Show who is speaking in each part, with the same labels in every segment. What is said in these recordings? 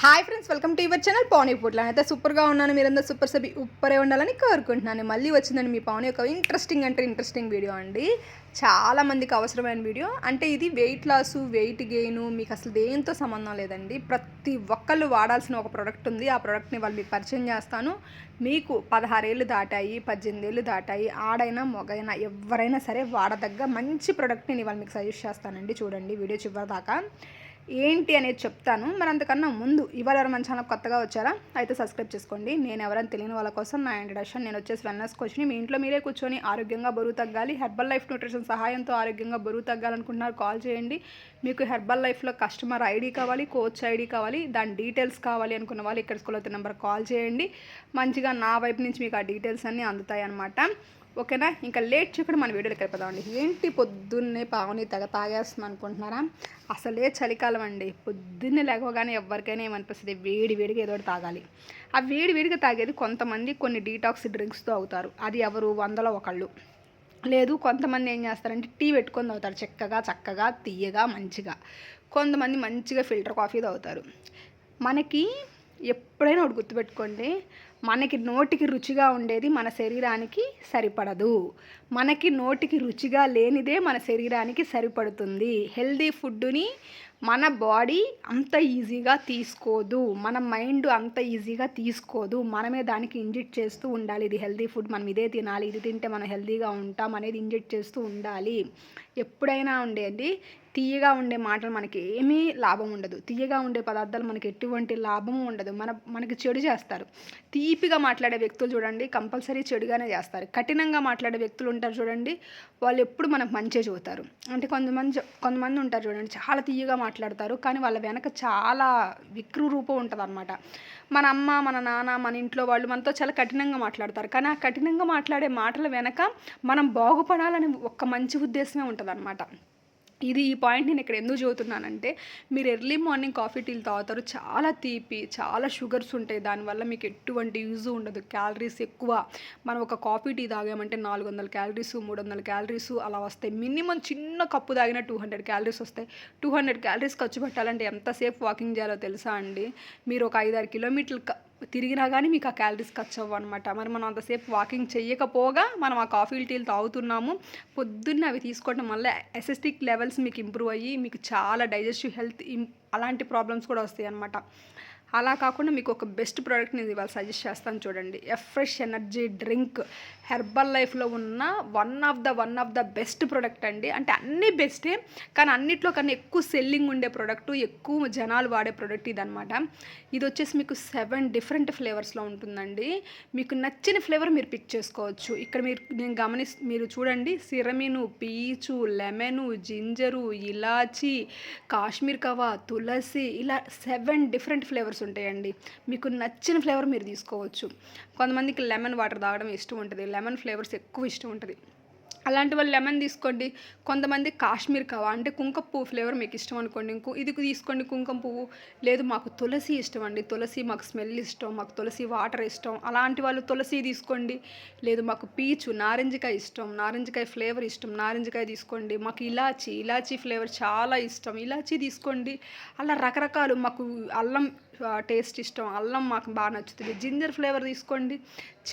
Speaker 1: Hi friends welcome to your channel Pavan ఇప్పుడు అయితే సూపర్గా ఉన్నాను మీరందరూ సూపర్ సబి ఉప్పరే ఉండాలని కోరుకుంటున్నాను. మళ్ళీ వచ్చిందండి మీ పవన్ యొక్క ఇంట్రెస్టింగ్ అంటే ఇంట్రెస్టింగ్ వీడియో అండి. చాలా మందికి అవసరమైన వీడియో అంటే ఇది వెయిట్ లాస్ వెయిట్ గెయిన్ మీకు అసలు దేంతో సంబంధం లేదండి. ప్రతి ఒక్కళ్ళు వాడాల్సిన ఒక ప్రోడక్ట్ ఉంది. ఆ ప్రోడక్ట్ని వాళ్ళు మీకు పరిచయం చేస్తాను. మీకు పదహారేళ్ళు దాటాయి పద్దెనిమిది ఏళ్ళు దాటాయి. ఆడైనా మొగైనా ఎవరైనా సరే వాడదగ్గ మంచి ప్రోడక్ట్ని నేను వాళ్ళు మీకు సజెస్ట్ చేస్తానండి. చూడండి వీడియో చివరి దాకా ఏంటి అనేది చెప్తాను. మరి అంతకన్నా ముందు ఇవాళ ఎవరు మన ఛానల్ కొత్తగా వచ్చారా? అయితే సబ్స్క్రైబ్ చేసుకోండి. నేను ఎవరైనా తెలియని వాళ్ళ కోసం నా ఇంట్రడక్షన్ నేను వచ్చేసి వెల్నెస్ కోచ్ని మీ ఇంట్లో మీరే కూర్చొని ఆరోగ్యంగా బరువు తగ్గాలి. హెర్బల్ లైఫ్ న్యూట్రిషన్ సహాయంతో ఆరోగ్యంగా బరువు తగ్గాలనుకుంటున్నారు కాల్ చేయండి. మీకు హెర్బల్ లైఫ్లో కస్టమర్ ఐడి కావాలి కోచ్ ఐడి కావాలి దాని డీటెయిల్స్ కావాలి అనుకున్న వాళ్ళు ఇక్కడ స్కూల్ అవుతున్న నెంబర్ కాల్ చేయండి. మంచిగా నా వైపు నుంచి మీకు ఆ డీటెయిల్స్ అన్నీ అందుతాయి అనమాట ఓకేనా? ఇంకా లేట్ చేయకుండా మన వీడియోకి వెళ్ళిపోదామండి. ఏంటి పొద్దున్నే పావుని తెగ తాగేస్తుంది అనుకుంటున్నారా? అసలే చలికాలం అండి. పొద్దున్నే లేకపోగానే ఎవరికైనా ఏమనిపిస్తుంది? వేడి వేడిగా ఏదో ఒకటి తాగాలి. ఆ వేడి వేడిగా తాగేది కొంతమంది కొన్ని డీటాక్స్ డ్రింక్స్తో అవుతారు. అది ఎవరు? వందలో ఒకళ్ళు. లేదు కొంతమంది ఏం చేస్తారంటే టీ పెట్టుకొని తాగుతారు. చక్కగా చక్కగా తీయగా మంచిగా. కొంతమంది మంచిగా ఫిల్టర్ కాఫీ తాగుతారు. మనకి ఎప్పుడైనా ఒకటి గుర్తుపెట్టుకోండి. మనకి నోటికి రుచిగా ఉండేది మన శరీరానికి సరిపడదు. మనకి నోటికి రుచిగా లేనిదే మన శరీరానికి సరిపడుతుంది. హెల్దీ ఫుడ్ని మన బాడీ అంత ఈజీగా తీసుకోదు. మన మైండ్ అంత ఈజీగా తీసుకోదు. మనమే దానికి ఇంజెక్ట్ చేస్తూ ఉండాలి. ఇది హెల్దీ ఫుడ్ మనం ఇదే తినాలి. ఇది తింటే మనం హెల్దీగా ఉంటాం అనేది ఇంజెక్ట్ చేస్తూ ఉండాలి. ఎప్పుడైనా ఉండేది తీయగా ఉండే మాటలు మనకి ఏమీ లాభం ఉండదు. తీయగా ఉండే పదార్థాలు మనకి ఎటువంటి లాభము ఉండదు. మన మనకి చెడు చేస్తారు. తీపిగా మాట్లాడే వ్యక్తులు చూడండి కంపల్సరీ చెడుగానే చేస్తారు. కఠినంగా మాట్లాడే వ్యక్తులు ఉంటారు చూడండి వాళ్ళు ఎప్పుడు మనకు మంచి చూస్తారు అంటే కొంతమంది కొంతమంది ఉంటారు చూడండి చాలా తీయగా మాట్లాడతారు కానీ వాళ్ళ వెనక చాలా విక్రు రూపం ఉంటుంది అనమాట మన అమ్మ మన నాన్న మన ఇంట్లో వాళ్ళు మనతో చాలా కఠినంగా మాట్లాడతారు. కానీ ఆ కఠినంగా మాట్లాడే మాటల వెనక మనం బాగుపడాలని ఒక్క మంచి ఉద్దేశమే ఉంటుంది అనమాట ఇది ఈ పాయింట్ నేను ఇక్కడ ఎందుకు చదువుతున్నానంటే మీరు ఎర్లీ మార్నింగ్ కాఫీ టీలు తాగుతారు. చాలా తీపి చాలా షుగర్స్ ఉంటాయి. దానివల్ల మీకు ఎటువంటి యూజ్ ఉండదు. క్యాలరీస్ ఎక్కువ. మనం ఒక కాఫీ టీ తాగామంటే నాలుగు వందల క్యాలరీస్ మూడు వందల క్యాలరీస్ అలా వస్తాయి. మినిమం చిన్న కప్పు తాగినా టూ హండ్రెడ్ క్యాలరీస్ వస్తాయి. టూ హండ్రెడ్ క్యాలరీస్ ఖర్చు పెట్టాలంటే ఎంతసేపు వాకింగ్ చేయాలో తెలుసా అండి? మీరు ఒక ఐదారు కిలోమీటర్లు తిరిగినా కానీ మీకు ఆ క్యాలరీస్ ఖర్చు అవ్వు అనమాట మరి మనం అంతసేపు వాకింగ్ చేయకపోగా మనం ఆ కాఫీ టీలు తాగుతున్నాము. పొద్దున్న అవి తీసుకోవడం వల్ల ఎసెస్టిక్ లెవెల్స్ మీకు ఇంప్రూవ్ అయ్యి మీకు చాలా డైజెస్టివ్ హెల్త్ అలాంటి ప్రాబ్లమ్స్ కూడా వస్తాయి అనమాట అలా కాకుండా మీకు ఒక బెస్ట్ ప్రోడక్ట్ నేను ఇవాళ సజెస్ట్ చేస్తాను చూడండి. ఎఫ్రెష్ ఎనర్జీ డ్రింక్ హెర్బల్ లైఫ్లో ఉన్న one of the one of the best product అండి. అంటే అన్నీ బెస్టే కానీ అన్నిట్లో కన్నా ఎక్కువ సెల్లింగ్ ఉండే ప్రోడక్ట్ ఎక్కువ జనాలు వాడే ప్రోడక్ట్ ఇదనమాట ఇది వచ్చేసి మీకు సెవెన్ డిఫరెంట్ ఫ్లేవర్స్లో ఉంటుందండి. మీకు నచ్చిన ఫ్లేవర్ మీరు పిక్ చేసుకోవచ్చు. ఇక్కడ మీరు నేను గమని మీరు చూడండి. సిరమిను పీచు లెమను జింజరు ఇలాచి కాశ్మీర్ కవా తులసి ఇలా సెవెన్ డిఫరెంట్ ఫ్లేవర్స్ ఉంటాయండి. మీకు నచ్చిన ఫ్లేవర్ మీరు తీసుకోవచ్చు. కొంతమందికి లెమన్ వాటర్ తాగడం ఇష్టం ఉంటుంది. లెమన్ ఫ్లేవర్స్ ఎక్కువ ఇష్టం ఉంటుంది. అలాంటి వాళ్ళు లెమన్ తీసుకోండి. కొంతమంది కాశ్మీర్ కావా అంటే కుంకుమ పువ్వు ఫ్లేవర్ మీకు ఇష్టం అనుకోండి. ఇంకో ఇది తీసుకోండి కుంకుమ పువ్వు. లేదు మాకు తులసి ఇష్టం అండి. తులసి మాకు స్మెల్ ఇష్టం మాకు తులసి వాటర్ ఇష్టం. అలాంటి వాళ్ళు తులసి తీసుకోండి. లేదు మాకు పీచు నారింజకాయ ఇష్టం నారింజకాయ ఫ్లేవర్ ఇష్టం నారింజకాయ తీసుకోండి. మాకు ఇలాచి ఇలాచి ఫ్లేవర్ చాలా ఇష్టం. ఇలాచి తీసుకోండి. అలా రకరకాలు మాకు అల్లం టేస్ట్ ఇష్టం. అల్లం మాకు బాగా నచ్చుతుంది. జింజర్ ఫ్లేవర్ తీసుకోండి.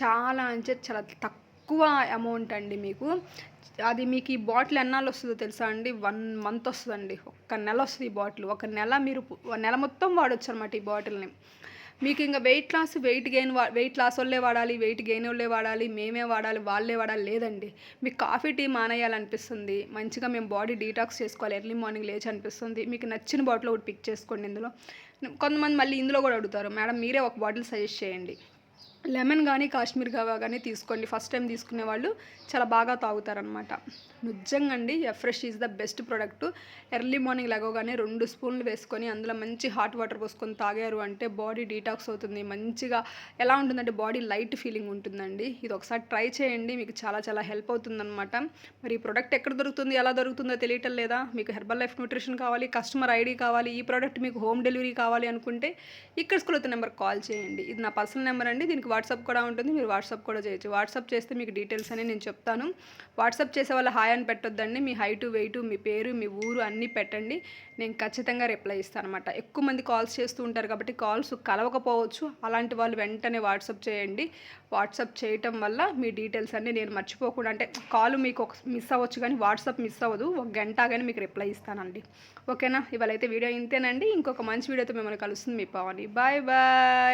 Speaker 1: చాలా అంటే చాలా తక్కువ ఎక్కువ అమౌంట్ అండి మీకు. అది మీకు ఈ బాటిల్ ఎన్నాళ్ళు వస్తుందో తెలుసా అండి? వన్ మంత్ వస్తుందండి. ఒక్క నెల వస్తుంది ఈ బాటిల్ ఒక నెల మీరు నెల మొత్తం వాడచ్చు అనమాట ఈ బాటిల్ని మీకు ఇంకా weight loss weight gain weight loss వాళ్ళే వాడాలి వెయిట్ గెయిన్ వాళ్ళే వాడాలి మేమే వాడాలి వాళ్ళే వాడాలి లేదండి. మీకు కాఫీ టీ మానేయాలనిపిస్తుంది. మంచిగా మేము బాడీ డీటాక్స్ చేసుకోవాలి. ఎర్లీ మార్నింగ్ లేచి అనిపిస్తుంది. మీకు నచ్చిన బాటిల్ ఒకటి పిక్ చేసుకోండి ఇందులో. కొంతమంది మళ్ళీ ఇందులో కూడా అడుగుతారు. మేడం మీరే ఒక బాటిల్ సజెస్ట్ చేయండి. లెమన్ కానీ కాశ్మీర్ కావా కానీ తీసుకోండి. ఫస్ట్ టైం తీసుకునే వాళ్ళు చాలా బాగా తాగుతారనమాట నిజంగా అండి Afresh is the best product. Early morning లెగవగానే రెండు స్పూన్లు వేసుకొని అందులో మంచి హాట్ వాటర్ పోసుకొని తాగారు అంటే బాడీ డీటాక్స్ అవుతుంది. మంచిగా ఎలా ఉంటుందంటే బాడీ లైట్ ఫీలింగ్ ఉంటుందండి. ఇది ఒకసారి ట్రై చేయండి మీకు చాలా చాలా హెల్ప్ అవుతుందన్నమాట. మరి ఈ ప్రోడక్ట్ ఎక్కడ దొరుకుతుంది ఎలా దొరుకుతుందో తెలియటం లేదా? మీకు హెర్బల్ లైఫ్ న్యూట్రిషన్ కావాలి కస్టమర్ ఐడి కావాలి ఈ ప్రోడక్ట్ మీకు హోమ్ డెలివరీ కావాలి అనుకుంటే ఇక్కడ స్కూల్ నెంబర్ కాల్ చేయండి. ఇది నా పర్సనల్ నెంబర్ అండి అండి దీనికి వాట్సాప్ కూడా ఉంటుంది. మీరు వాట్సాప్ కూడా చేయొచ్చు. వాట్సాప్ చేస్తే మీకు డీటెయిల్స్ అని నేను చెప్తాను. వాట్సాప్ చేసే వాళ్ళ హాయ్ అని పెట్టొద్దండి. మీ హైటు వెయిట్ మీ పేరు మీ ఊరు అన్నీ పెట్టండి. నేను ఖచ్చితంగా రిప్లై ఇస్తాను అనమాట ఎక్కువ మంది కాల్స్ చేస్తూ ఉంటారు కాబట్టి కాల్స్ కలవకపోవచ్చు. అలాంటి వాళ్ళు వెంటనే వాట్సాప్ చేయండి. వాట్సాప్ చేయటం వల్ల మీ డీటెయిల్స్ అన్నీ నేను మర్చిపోకుండా అంటే కాల్ మీకు ఒక మిస్ అవ్వచ్చు కానీ వాట్సాప్ మిస్ అవ్వదు. ఒక గంట కానీ మీకు రిప్లై ఇస్తానండి. ఓకేనా? ఇవాళ అయితే వీడియో ఇంతేనండి. ఇంకొక మంచి వీడియోతో మిమ్మల్ని కలుస్తుంది మీ పవని. Bye bye.